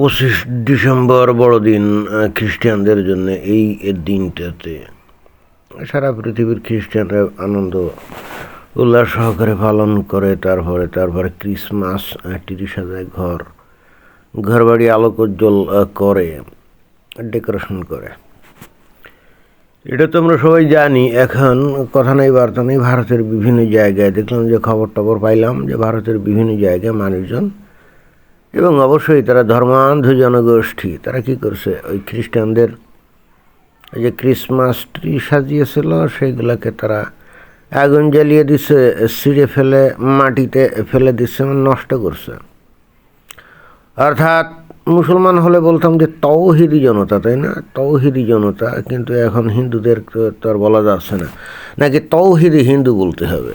পঁচিশ ডিসেম্বর বড়দিন খ্রিস্টানদের জন্য এই দিনটাতে। সারা পৃথিবীর খ্রিস্টানরা আনন্দ, উল্লাস সহকারে পালন করে, তারপরে তারপরে ক্রিসমাস তিরিশ হাজার ঘর ঘর বাড়ি আলোকোজ্জ্বল করে, ডেকোরেশন করে। এটা তো আমরা সবাই জানি, এখন কথা নেই, বার্তা নেই, ভারতের বিভিন্ন জায়গায়। দেখলাম যে খবর টবর পাইলাম যে ভারতের বিভিন্ন জায়গায় মানুষজন এবং অবশ্যই তারা ধর্মান্ধ জনগোষ্ঠী তারা কি করছে? ওই খ্রিস্টানদের যে ক্রিসমাস ট্রি সাজিয়েছিল, সেইগুলোকে তারা আগুন জ্বালিয়ে দিছে, ছিঁড়ে ফেলে, মাটিতে ফেলে দিচ্ছে নষ্ট করছে। অর্থাৎ মুসলমান হলে বলতাম যে তৌহিদি জনতা, তাই না? তৌহিদি জনতা, কিন্তু এখন হিন্দুদের তো আর বলা যাচ্ছে না। নাকি তৌহিদি হিন্দু বলতে হবে?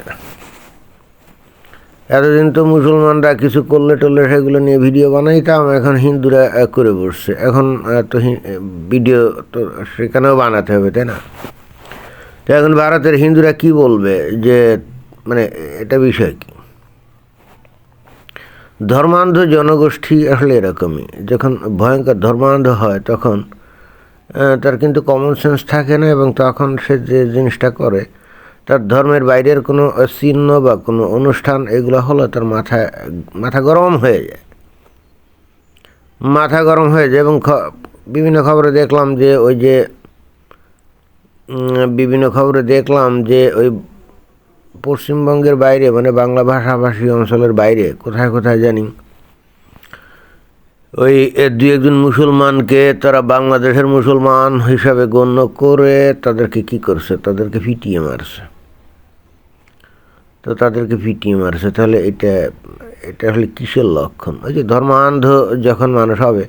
এতদিন তো মুসলমানরা কিছু করলে টললে সেগুলো নিয়ে ভিডিও বানাইতাম, এখন হিন্দুরা করে বসছে। এখন তো ভিডিও তো সেখানেও বানাতে হবে, তাই না? তো এখন ভারতের হিন্দুরা কি বলবে যে মানে এটা বিষয় কি? ধর্মান্ধ জনগোষ্ঠী আসলে এরকমই। যখন ভয়ঙ্কর ধর্মান্ধ হয়, তখন তার কিন্তু কমন সেন্স থাকে না এবং তখন সে যে জিনিসটা করে তার ধর্মের বাইরের কোনো চিহ্ন বা কোনো অনুষ্ঠান, এগুলো হলো তার মাথায় মাথা গরম হয়ে যায়। মাথা গরম হয়ে যায় এবং বিভিন্ন খবরে দেখলাম যে ওই যে বিভিন্ন খবরে দেখলাম যে ওই পশ্চিমবঙ্গের বাইরে মানে বাংলা ভাষাভাষী অঞ্চলের বাইরে, কোথায় কোথায় জানি, ওই দুই একজন মুসলমানকে তারা বাংলাদেশের মুসলমান হিসাবে গণ্য করে তাদেরকে কি করছে? তাদেরকে ফিটিয়ে মারছে। তো তাদেরকে ফিটিয়ে মারছে। তাহলে এটা এটা আসলে কিসের লক্ষণ? ওই যে ধর্মান্ধ যখন মানুষ হবে,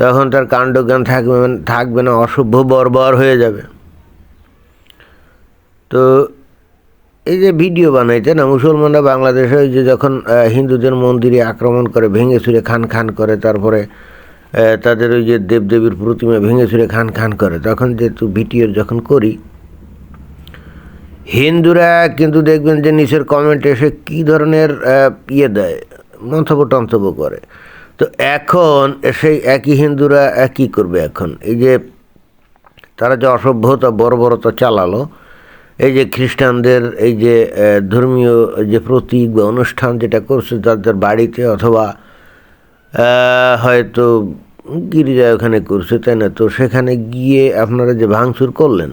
তখন তার কাণ্ডজ্ঞান থাকবে থাকবে না, অসভ্য বর্বর হয়ে যাবে। তো এই যে ভিডিও বানাইতে না, মুসলমানরা বাংলাদেশে ওই যে যখন হিন্দুদের মন্দিরে আক্রমণ করে, ভেঙে চুরে খান খান করে, তারপরে তাদের ওই যে দেবদেবীর প্রতিমা ভেঙে চুরে খান খান করে, তখন যেহেতু ভিডিও যখন করি হিন্দুরা কিন্তু দেখবেন যে নিচের কমেন্টে এসে কী ধরনের ইয়ে দেয় মন্তব্য টন্তব্য করে। তো এখন সেই একই হিন্দুরা কী করবে এখন? এই যে তারা যে অসভ্যতা, বর্বরতা চালালো, এই যে খ্রিস্টানদের, এই যে ধর্মীয় যে প্রতীক বা অনুষ্ঠান যেটা করছে তাদের বাড়িতে অথবা হয়তো গির্জায় ওখানে করছে, তাই না? তো সেখানে গিয়ে আপনারা যে ভাঙচুর করলেন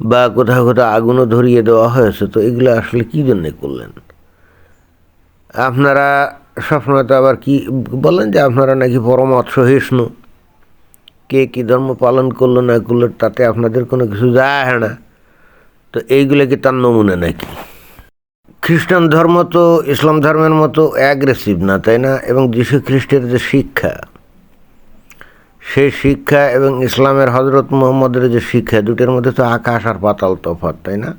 বা কোথাও কোথাও আগুনও ধরিয়ে দেওয়া হয়েছে, তো এগুলো আসলে কী জন্যে করলেন? আপনারা সবসময় তো আবার কি বলেন যে আপনারা নাকি পরমত সহিষ্ণু কে কী ধর্ম পালন করল না করল, তাতে আপনাদের কোনো কিছু যায় আসে না। তো এইগুলো কি তার নমুনা নাকি? খ্রিস্টান ধর্ম তো ইসলাম ধর্মের মতো অ্যাগ্রেসিভ না, তাই না? এবং যীশু খ্রিস্টের যে শিক্ষা সেই শিক্ষা এবং ইসলামের হজরত মোহাম্মদের যে শিক্ষা, দুটোর মধ্যে তো আকাশ আর পাতাল তফাৎ, তাই না?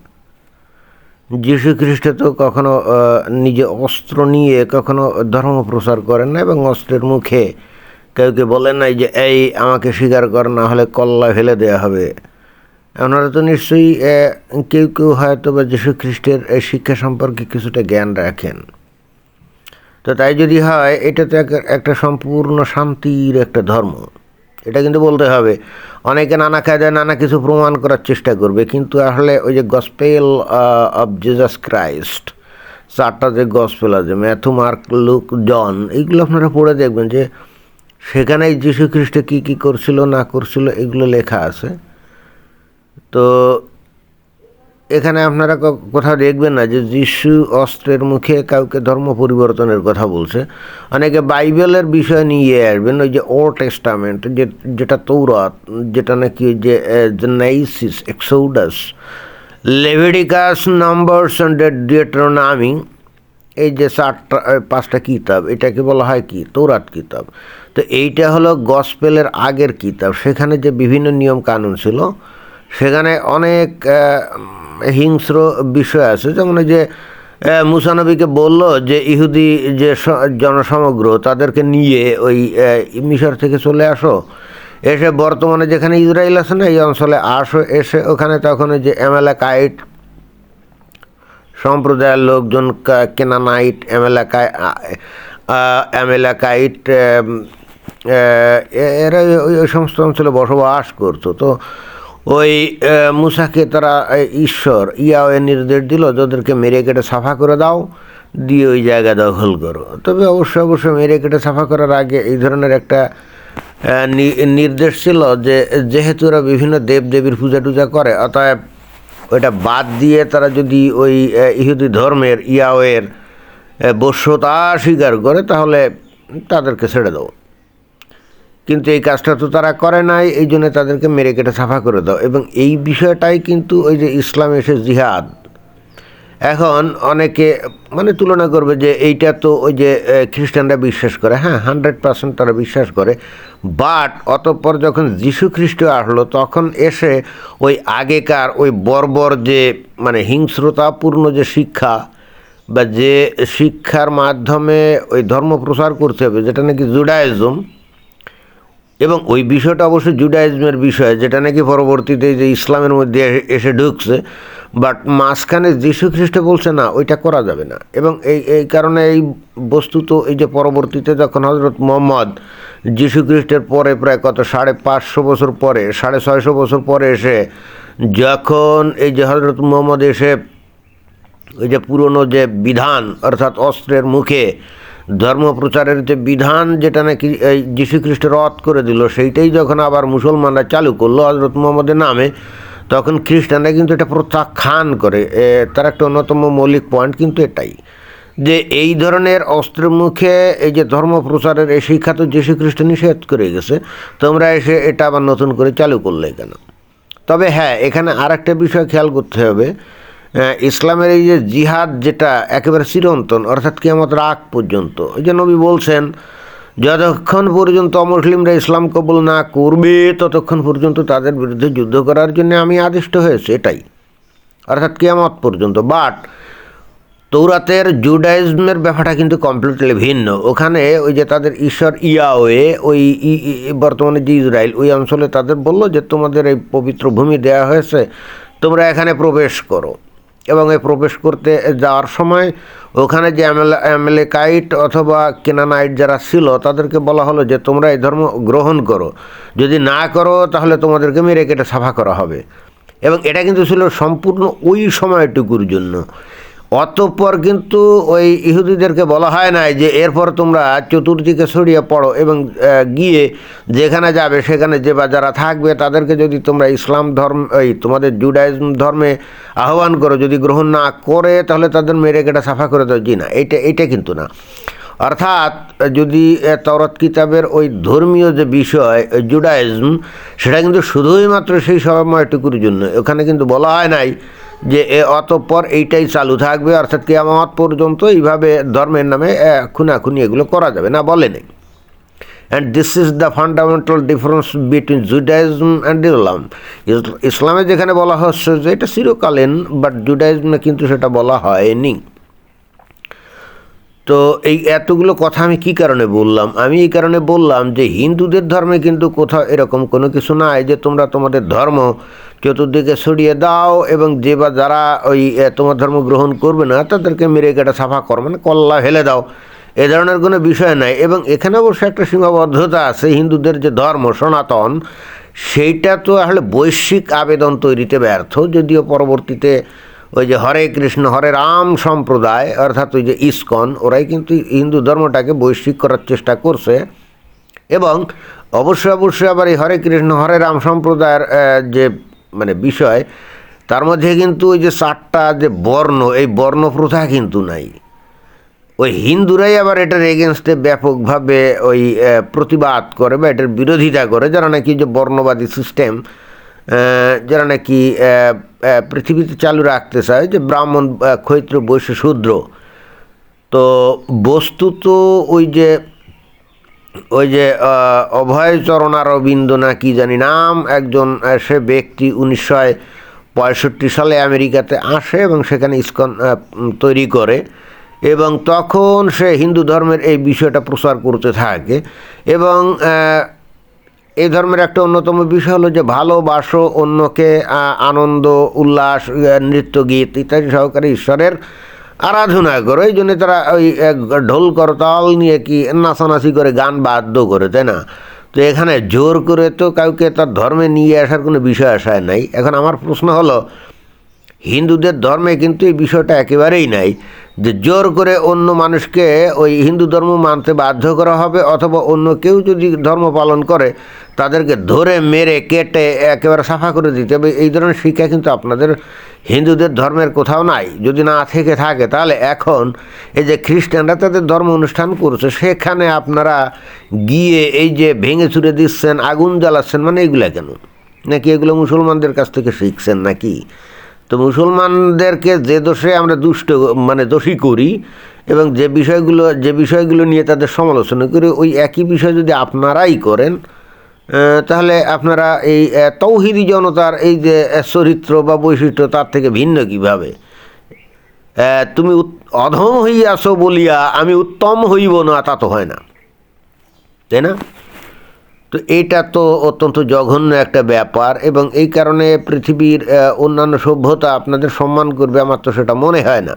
যীশু খ্রিস্ট তো কখনো নিজে অস্ত্র নিয়ে কখনো ধর্ম প্রচার করেন না এবং অস্ত্রের মুখে কাউকে বলেন নাই যে, এই, আমাকে স্বীকার কর, না হলে কল্লা ফেলে দেওয়া হবে। ওনারা তো নিশ্চয়ই কেউ কেউ হয়তো বা যীশু খ্রিস্টের এই শিক্ষা সম্পর্কে কিছুটা জ্ঞান রাখেন। তো তাই যদি হয়, এটা তো এক- একটা সম্পূর্ণ শান্তির একটা ধর্ম। এটা কিন্তু বলতে হবে। অনেকে নানা কায়দায় নানা কিছু প্রমাণ করার চেষ্টা করবে, কিন্তু আসলে ওই যে গসপেল অফ জিজাস ক্রাইস্ট চারটা যে গসপেল আছে ম্যাথু মার্ক লুক জন এইগুলো আপনারা পড়ে দেখবেন যে সেখানে যীশু খ্রিস্ট কী কী করছিল, না করছিল, এগুলো লেখা আছে। তো এখানে আপনারা কোথাও দেখবেন না যে যিশু অস্ত্রের মুখে কাউকে ধর্ম পরিবর্তনের কথা বলছে। অনেকে বাইবেলের বিষয় নিয়ে আসবেন, ওই যে ওল্ড টেস্টামেন্ট, যে, যেটা তৌরাত, যেটা নাকি যে নাইসিস, এক্সৌডাস, লেভিডিকাস, নাম্বারস ডিয়েট্রোনামি এই যে চারটা পাঁচটা কিতাব, এটাকে বলা হয় কি? তৌরাত কিতাব। তো এইটা হলো গসপেলের আগের কিতাব। সেখানে যে বিভিন্ন নিয়ম কানুন ছিল, সেখানে অনেক হিংস্র বিষয় আছে, যেমন যে মুসানবীকে বলল যে ইহুদি যে জনসমগ্র তাদেরকে নিয়ে ওই মিশর থেকে চলে আসো। এসে বর্তমানে যেখানে ইসরায়েল আছে না, এই অঞ্চলে আসো, এসে ওখানে তখন যে এমেলাকাইট সম্প্রদায়ের লোকজন কেনানাইট, এমেলাকাই এমেলাকাইট এরা ওই সমস্ত অঞ্চলে বসবাস করতো। তো ওই মুসাকে তারা ঈশ্বর, ইয়াওয়ে নির্দেশ দিল, যাদেরকে মেরে কেটে সাফা করে দাও, দিয়ে ওই জায়গা দখল করো। তবে অবশ্যই অবশ্যই মেরে কেটে সাফা করার আগে এই ধরনের একটা নির্দেশ ছিল যে, যেহেতু ওরা বিভিন্ন দেব দেবীর পূজা টুজা করে, অতএব ওইটা বাদ দিয়ে তারা যদি ওই ইহুদি ধর্মের ইয়াওয়ের বস্যতা স্বীকার করে, তাহলে তাদেরকে ছেড়ে দেবো। কিন্তু এই কাজটা তো তারা করে নাই, এই জন্য তাদেরকে মেরে কেটে সাফা করে দাও। এবং এই বিষয়টাই কিন্তু ওই যে ইসলাম এসে জিহাদ। এখন অনেকে মানে তুলনা করবে যে এইটা তো ওই যে খ্রিস্টানরা বিশ্বাস করে হ্যাঁ হান্ড্রেড পার্সেন্ট তারা বিশ্বাস করে। বাট অতঃপর যখন যীশু খ্রিস্ট আসলো, তখন এসে ওই আগেকার ওই বর্বর যে মানে হিংস্রতাপূর্ণ যে শিক্ষা বা যে শিক্ষার মাধ্যমে ওই ধর্ম প্রচার করতে হবে, যেটা নাকি জুডাইজম এবং ওই বিষয়টা অবশ্যই জুডাইজমের বিষয়, যেটা নাকি পরবর্তীতে যে ইসলামের মধ্যে এসে- ঢুকছে বাট মাঝখানে যীশু খ্রিস্ট বলছে, না, ওইটা করা যাবে না। এবং এই এই কারণে এই বস্তুত এই যে পরবর্তীতে যখন হজরত মোহাম্মদ যীশু খ্রিস্টের পরে প্রায় কত, সাড়ে পাঁচশো বছর পরে, সাড়ে ছয়শো বছর পরে এসে যখন এই যে হজরত মোহাম্মদ এসে ওই যে পুরনো যে বিধান, অর্থাৎ অস্ত্রের মুখে ধর্ম প্রচারের যে বিধান যেটা নাকি এই যীশুখ্রিস্ট রদ করে দিল, সেইটাই যখন আবার মুসলমানরা চালু করল হজরত মোহাম্মদের নামে, তখন খ্রিস্টানরা কিন্তু এটা প্রত্যাখ্যান করে। তার একটা অন্যতম মৌলিক পয়েন্ট কিন্তু এটাই যে এই ধরনের অস্ত্রের মুখে এই যে ধর্ম প্রচারের এই শিক্ষা তো যীশু খ্রিস্ট নিষেধ করে গেছে, তোমরা এসে এটা আবার নতুন করে চালু করলে কেন? তবে হ্যাঁ এখানে আর একটা বিষয় খেয়াল করতে হবে। ইসলামের এই যে জিহাদ যেটা একেবারে চিরন্তন, অর্থাৎ কিয়ামতের আগ পর্যন্ত, এই যে নবী বলছেন, যতক্ষণ পর্যন্ত অমুসলিমরা ইসলাম কবুল না করবে, ততক্ষণ পর্যন্ত তাদের বিরুদ্ধে যুদ্ধ করার জন্য আমি আদিষ্ট হয়েছি। এটাই। অর্থাৎ কিয়ামত পর্যন্ত। বাট তৌরাতের জুডাইজমের ব্যাপারটা কিন্তু কমপ্লিটলি ভিন্ন। ওখানে ওই যে তাদের ঈশ্বর ইয়াওয়ে, ওই বর্তমানে যে ইসরায়েল, ওই অঞ্চলে তাদের বলল যে, তোমাদের এই পবিত্র ভূমি দেয়া হয়েছে, তোমরা এখানে প্রবেশ করো। এবং এ প্রবেশ করতে যাওয়ার সময় ওখানে যে এমএলএ কাইট অথবা কেনানাইট যারা ছিল, তাদেরকে বলা হলো যে তোমরা এই ধর্ম গ্রহণ করো। যদি না করো, তাহলে তোমাদেরকে মেরে কেটে সাফা করা হবে। এবং এটা কিন্তু ছিল সম্পূর্ণ ওই সময়টুকুর জন্য। অতঃপর কিন্তু ওই ইহুদিদেরকে বলা হয় নাই যে এরপর তোমরা চতুর্দিকে ছড়িয়ে পড়ো এবং গিয়ে যেখানে যাবে সেখানে যে বা যারা থাকবে তাদেরকে যদি তোমরা ইসলাম ধর্ম এই তোমাদের জুডাইজম ধর্মে আহ্বান করো যদি গ্রহণ না করে তাহলে তাদের মেরে কেটে সাফা করে দাও। জি না এটা এটা কিন্তু না। অর্থাৎ যদি এ, তওরাত কিতাবের ওই ধর্মীয় যে বিষয় জুডাইজম সেটা কিন্তু শুধুই মাত্র সেই সময়টুকুর জন্য। ওখানে কিন্তু বলা হয় নাই যে এ অতঃপর এইটাই চালু থাকবে, অর্থাৎ কেয়ামত পর্যন্ত এইভাবে ধর্মের নামে খুনাখুনি এগুলো করা যাবে না, বলে নেই। And this is the fundamental difference between Judaism and Islam ইসলামে যেখানে বলা হচ্ছে যে এটা চিরকালীন বাট জুডাইজমে কিন্তু সেটা বলা হয়নি। তো এই এতগুলো কথা আমি কি কারণে বললাম? আমি এই কারণে বললাম যে হিন্দুদের ধর্মে কিন্তু কোথাও এরকম কোনো কিছু নাই যে তোমরা তোমাদের ধর্ম চতুর্দিকে ছড়িয়ে দাও এবং যে বা যারা ওই তোমার ধর্ম গ্রহণ করবে না, তাদেরকে মেরে কেটে সাফা করো মানে কল্লা হেলে দাও। এ ধরনের কোনো বিষয় নাই। এবং এখানে অবশ্য একটা সীমাবদ্ধতা আছে, হিন্দুদের যে ধর্ম সনাতন, সেইটা তো আসলে বৈশ্বিক আবেদন তৈরিতে ব্যর্থ। যদিও পরবর্তীতে ওই যে হরে কৃষ্ণ, হরে রাম সম্প্রদায়, অর্থাৎ ওই যে ইস্কন, ওরাই কিন্তু হিন্দু ধর্মটাকে বৈশ্বিক করার চেষ্টা করছে। এবং অবশ্যই অবশ্যই আবার এই হরে কৃষ্ণ, হরে রাম সম্প্রদায়ের যে মানে বিষয়, তার মধ্যে কিন্তু ওই যে চারটা যে বর্ণ, এই বর্ণ প্রথা কিন্তু নাই। ওই হিন্দুরাই আবার এটার এগেনস্টে ব্যাপকভাবে ওই প্রতিবাদ করে বা এটার বিরোধিতা করে, যারা নাকি যে বর্ণবাদী সিস্টেম যারা নাকি পৃথিবীতে চালু রাখতে চায় যে ব্রাহ্মণ ক্ষৈত্র বৈশ্য শূদ্র। তো বস্তু তো ওই যে ওই যে অভয়চরণ অরবিন্দ না কি জানি নাম, একজন সে ব্যক্তি উনিশশো পঁয়ষট্টি সালে আমেরিকাতে আসে এবং সেখানে ইস্কন তৈরি করে এবং তখন সে হিন্দু ধর্মের এই বিষয়টা প্রচার করতে থাকে এবং এই ধর্মের একটা অন্যতম বিষয় হলো যে ভালোবাসো অন্যকে আনন্দ, উল্লাস নৃত্য গীত ইত্যাদি সহকারে ঈশ্বরের আরাধনা করে। এই জন্য তারা ওই ঢোল, করতাল নিয়ে কি নাচানাচি করে, গান বাদ্য করে, তাই না? তো এখানে জোর করে তো কাউকে তার ধর্মে নিয়ে আসার কোনো বিষয় আসায় নাই। এখন আমার প্রশ্ন হলো, হিন্দুদের ধর্মে কিন্তু এই বিষয়টা একেবারেই নাই। যে জোর করে অন্য মানুষকে ওই হিন্দু ধর্ম মানতে বাধ্য করা হবে অথবা অন্য কেউ যদি ধর্ম পালন করে, তাদেরকে ধরে মেরে, কেটে একেবারে সাফা করে দিতে হবে। এই ধরনের শিক্ষা কিন্তু আপনাদের হিন্দুদের ধর্মের কোথাও নাই। যদি না থেকে থাকে, তাহলে এখন এই যে খ্রিস্টানরা তাদের ধর্ম অনুষ্ঠান করছে, সেখানে আপনারা গিয়ে এই যে ভেঙে চুরে দিচ্ছেন, আগুন জ্বালাচ্ছেন মানে এগুলা কেন? নাকি এগুলো মুসলমানদের কাছ থেকে শিখছেন নাকি? তো মুসলমানদেরকে যে দোষে আমরা দুষ্ট মানে দোষী করি এবং যে বিষয়গুলো যে বিষয়গুলো নিয়ে তাদের সমালোচনা করি, ওই একই বিষয় যদি আপনারাই করেন তাহলে আপনারা এই তৌহিদি জনতার এই যে চরিত্র বা বৈশিষ্ট্য তার থেকে ভিন্ন কীভাবে? তুমি অধম হইয়াছ বলিয়া আমি উত্তম হইব না, তা তো হয় না। তাই না? তো এটা তো অত্যন্ত জঘন্য একটা ব্যাপার এবং এই কারণে পৃথিবীর অন্যান্য সভ্যতা আপনাদের সম্মান করবে, আমার তো সেটা মনে হয় না।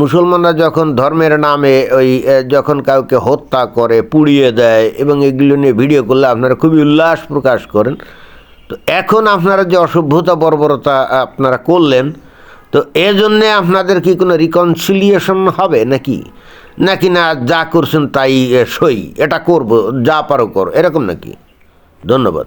মুসলমানরা যখন ধর্মের নামে ওই যখন কাউকে হত্যা করে, পুড়িয়ে দেয় এবং এগুলো নিয়ে ভিডিও করলে আপনারা খুবই উল্লাস প্রকাশ করেন। তো এখন আপনারা যে অসভ্যতা, বর্বরতা আপনারা করলেন, তো এজন্যে আপনাদের কি কোনো রিকনসিলিয়েশন হবে নাকি? নাকি না যা করছেন তাই সই? এটা করব যা পারো করো। এরকম নাকি? ধন্যবাদ।